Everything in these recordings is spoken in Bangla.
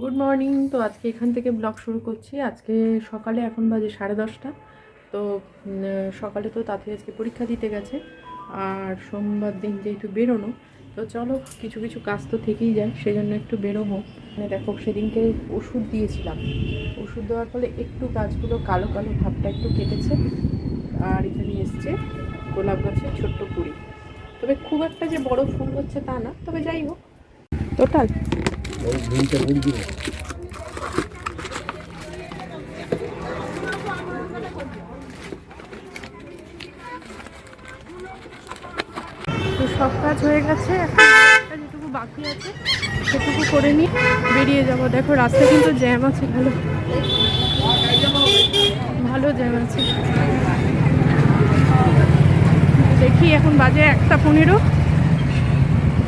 গুড মর্নিং তো আজকে এখান থেকে ব্লগ শুরু করছি। আজকে সকালে এখন বাজে সাড়ে দশটা। তো সকালে তো তাতে আজকে পরীক্ষা দিতে গেছে। আর সোমবার দিন যেহেতু বেরোনো, তো চলো কিছু কিছু কাজ তো থেকেই যায়, সেজন্য একটু বেরোবো। মানে দেখো, সেদিনকে ওষুধ দিয়েছিলাম। ওষুধ দেওয়ার ফলে একটু গাছগুলো কালো কালো ভাবটা একটু কেটেছে। আর এখানে এসছে গোলাপ গাছের ছোট্ট কুড়ি তবে খুব একটা যে বড় ফুল হচ্ছে তা না, তবে যাই হোক। টোটাল তো সব কাজ হয়ে গেছে যেটুকু বাকি আছে, সেটুকু করে নিয়ে বেরিয়ে যাব। দেখো, রাস্তায় কিন্তু জ্যাম আছে, ভালো। ভালো জ্যাম আছে। দেখি এখন বাজে একটা পনেরো।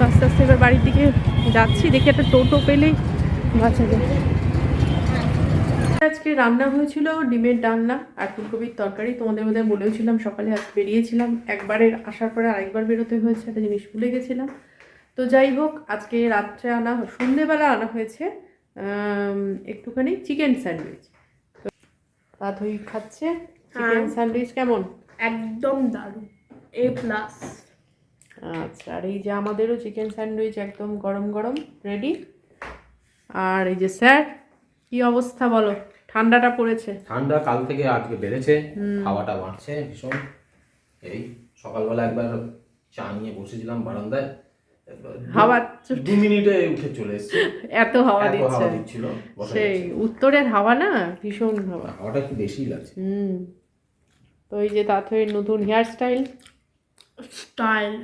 তো আস্তে আস্তে এবার বাড়ির দিকে যাচ্ছি দেখি একটা টোটো পেলেই বাঁচা যায় আজকে রান্না হয়েছিল ডিমের ডালনা আর ফুলকপির তরকারি। তোমাদের বোধহয় বলেওছিলাম সকালে আজ বেরিয়েছিলাম। একবারে আসার পরে আরেকবার বেরোতে হয়েছে একটা জিনিস ভুলে গেছিলাম। তো যাই হোক আজকে রাত্রে আনা সন্ধেবেলা আনা হয়েছে একটুখানি চিকেন স্যান্ডউইচ। তো রাধুই খাচ্ছে। চিকেন হ্যাঁ। স্যান্ডউইচ কেমন? একদম দারুণ। এ প্লাস আচ্ছা আর এই যে আমাদেরও চিকেন স্যান্ডউইচ একদম গরম গরম রেডি আর এই যে স্যার কি অবস্থা বলো? ঠান্ডাটা পড়েছে? ঠান্ডা কাল থেকে আজকে বেড়েছে হাওয়াটা বাড়ছে ভীষণ। এই সকালবেলা একবার চা নিয়ে বসেছিলাম বারান্দায় হাওয়া দু মিনিটে উঠে চলে এসেছে। এত হাওয়া দিচ্ছে। সেই উত্তরের হাওয়া না ভীষণ হাওয়া। হাওয়াটা একটু বেশি লাগছে। হুম। তো এই যে নতুন হেয়ার স্টাইল স্টাইল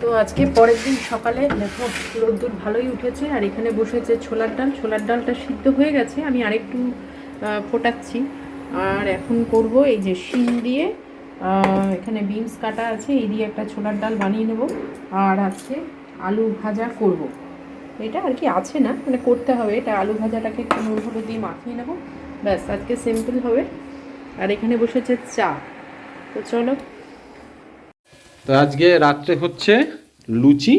তো আজকে পরের দিন সকালে দেখো রোদ্দুর ভালোই উঠেছে, আর এখানে বসেছে ছোলার ডাল, ছোলার ডালটা সিদ্ধ হয়ে গেছে, আমি আরেকটু ফোটাচ্ছি। আর এখন করব এই যে শিম দিয়ে এখানে বিনস কাটা আছে, এই দিয়ে একটা ছোলার ডাল বানিয়ে নেব। আর আছে আলু ভাজা করব। এটা আর কি আছে না মানে করতে হবে, এটা আলু ভাজাটাকে একটু নুন দিয়ে মাখিয়ে নেব। ব্যাস, আজকে সিম্পল হবে। আর এখানে বসেছে চা। তো চলো তো আজকে রাত্রে হচ্ছে লুচি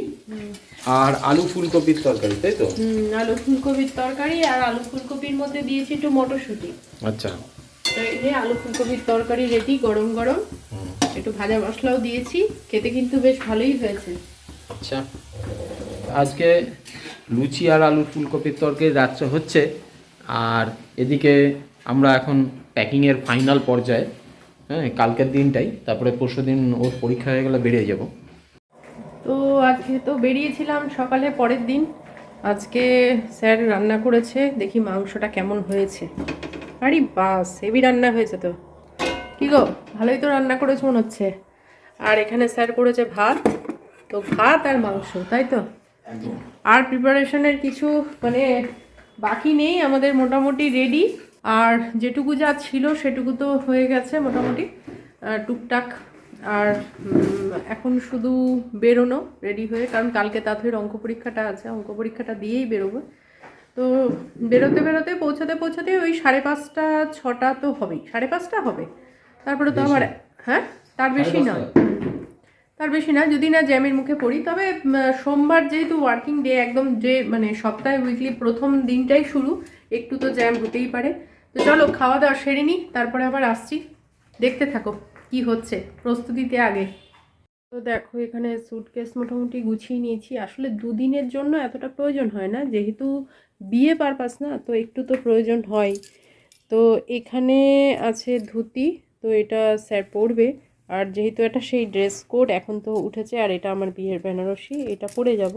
আর আলু ফুলকপির তরকারি তাই তো? হুম আলু ফুলকপির তরকারি আর আলু ফুলকপির মধ্যে দিয়েছি একটু মটরশুঁটি। আচ্ছা। তো এই আলু ফুলকপির তরকারি রেডি গরম গরম। একটু ভাজা মশলাও দিয়েছি খেতে কিন্তু বেশ ভালোই হয়েছে। আচ্ছা। আজকে লুচি আর আলু ফুলকপির তরকারি রাত্রে হচ্ছে আর এদিকে আমরা এখন প্যাকিংয়ের ফাইনাল পর্যায়ে হ্যাঁ কালকের দিনটাই তারপরে পরশু দিন ওর পরীক্ষা হয়ে গেলে বেরিয়ে যাব। তো আজকে তো বেরিয়েছিলাম সকালে পরের দিন। আজকে স্যার রান্না করেছে দেখি মাংসটা কেমন হয়েছে। আরে বাস হেভি রান্না হয়েছে তো। কি গো ভালোই তো রান্না করেছে মনে হচ্ছে। আর এখানে স্যার করেছে ভাত তো ভাত আর মাংস তাই তো? আর প্রিপারেশনের কিছু মানে বাকি নেই আমাদের মোটামুটি রেডি আর যেটুকু যা ছিল সেটুকু তো হয়ে গেছে মোটামুটি টুকটাক। আর এখন শুধু বেরোনো রেডি হয়ে কারণ কালকে তাদের অঙ্ক পরীক্ষাটা আছে অঙ্ক পরীক্ষাটা দিয়েই বেরোবো। তো বেরোতে বেরোতে পৌঁছাতে পৌঁছাতে ওই সাড়ে পাঁচটা ছটা তো হবেই। সাড়ে পাঁচটা হবে। তারপরে তো আমার হ্যাঁ? তার বেশি না তার বেশি না যদি না জ্যামের মুখে পড়ি। তবে সোমবার যেহেতু ওয়ার্কিং ডে একদম যে মানে সপ্তাহে উইকলি প্রথম দিনটাই শুরু একটু তো জ্যাম হতেই পারে। তো চলো খাওয়া দাওয়া সেরে নিই তারপরে আবার আসছি। দেখতে থাকো কি হচ্ছে, প্রস্তুতিতে আগে। তো দেখো, এখানে সুটকেস মোটামুটি গুছিয়ে নিয়েছি। আসলে দুদিনের জন্য এতটা প্রয়োজন হয় না, যেহেতু বিয়ে পারপাস না, তো একটু তো প্রয়োজন হয়। তো এখানে আছে ধুতি, তো এটা স্যার পরবে। আর যেহেতু এটা সেই ড্রেস কোড এখন তো উঠেছে, আর এটা আমার বিয়ের বেনারসি, এটা পরে যাব।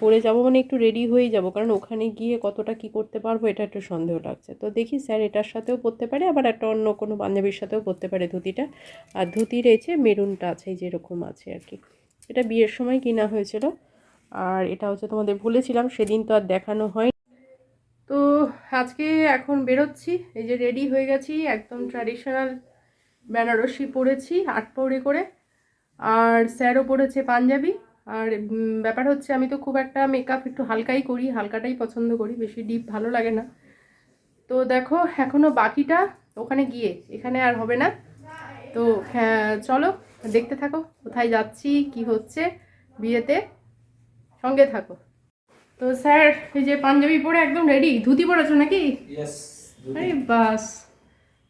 পরে যাব মানে একটু রেডি হয়ে যাব। কারণ ওখানে গিয়ে কতটা কি করতে পারব এটা একটু সন্দেহ লাগছে। তো দেখি স্যার এটার সাথেও পরতে পারে, আবার একটা অন্য কোনো পাঞ্জাবির সাথেও পরতে পারে ধুতিটা। আর ধুতির এই যে মেরুনটা আছে যেরকম আছে আর কি। এটা বিয়ের সময় কিনা হয়েছিল। আর এটা হচ্ছে তোমাদের বলেছিলাম, সেদিন তো আর দেখানো হয়। তো আজকে এখন বেরোচ্ছি, এই যে রেডি হয়ে গেছি, একদম ট্র্যাডিশনাল বেনারসি পরেছি আট পৌড়ে করে। আর স্যারও পরেছে পাঞ্জাবি। আর ব্যাপার হচ্ছে আমি তো খুব একটা মেকআপ একটু হালকাই করি হালকাটাই পছন্দ করি বেশি ডিপ ভালো লাগে না। তো দেখো এখনও বাকিটা ওখানে গিয়ে এখানে আর হবে না। তো হ্যাঁ চলো দেখতে থাকো কোথায় যাচ্ছি কি হচ্ছে বিয়েতে সঙ্গে থাকো। তো স্যার এই যে পাঞ্জাবি পরে একদম রেডি ধুতি পরেছো নাকি? বাস।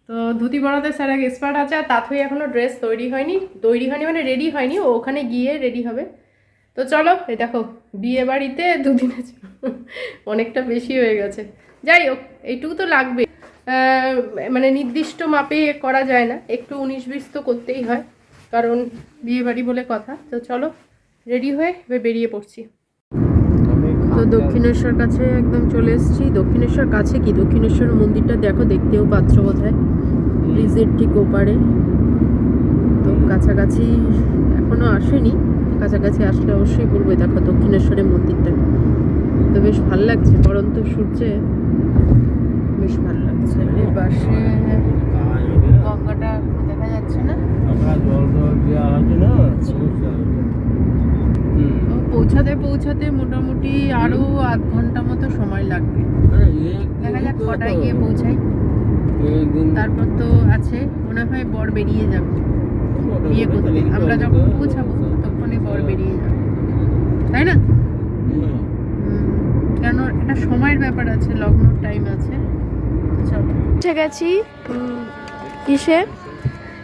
তো ধুতি পরাতে স্যার এক এক্সপার্ট আছে আর তাথই এখনও ড্রেস তৈরি হয়নি। তৈরি হয়নি মানে রেডি হয়নি ও ওখানে গিয়ে রেডি হবে। তো চলো এই দেখো বিয়ে বাড়িতে দুদিনে অনেকটা বেশি হয়ে গেছে। যাই হোক এইটুকু তো লাগবে। মানে নির্দিষ্ট মাপে করা যায় না। একটু উনিশ বিশ তো করতেই হয় কারণ বিয়ে বাড়ি বলে কথা। তো চলো রেডি হয়ে এবার বেরিয়ে পড়ছি। তো দক্ষিণেশ্বর কাছে একদম চলে এসেছি। দক্ষিণেশ্বর কাছে কি? দক্ষিণেশ্বর মন্দিরটা দেখো দেখতেও পাচ্ছ বোধহয়। ব্রিজের ঠিক ওপারে। তো কাছাকাছি এখনও আসেনি। কাছাকাছি আসলে অবশ্যই বলব দেখো দক্ষিণেশ্বরের মন্দিরটা। তো বেশ ভালো লাগছে পরন্ত সূর্যে বেশ ভালো লাগছে। এর পাশে গঙ্গাটা দেখা যাচ্ছে না? তো পৌঁছাতে পৌঁছাতে মোটামুটি আরও আধ ঘণ্টা মতো সময় লাগবে। দেখা যাক কটায় গিয়ে পৌঁছাই তারপর তো আছে মনে হয় বর বেরিয়ে যাবে। বিয়ে করতে। আমরা যখন পৌঁছাবো বেরিয়ে যাবে তাই না? কেন একটা সময়ের ব্যাপার আছে লগ্নর টাইম আছে। পৌঁছে গেছি কিসে?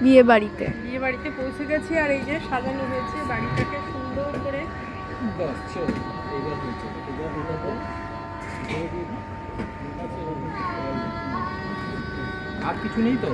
বিয়ে বাড়িতে। বিয়ে বাড়িতে পৌঁছে গেছি আর এই যে সাজানো হয়েছে বাড়িটাকে সুন্দর করে। আর কিছু নেই তো?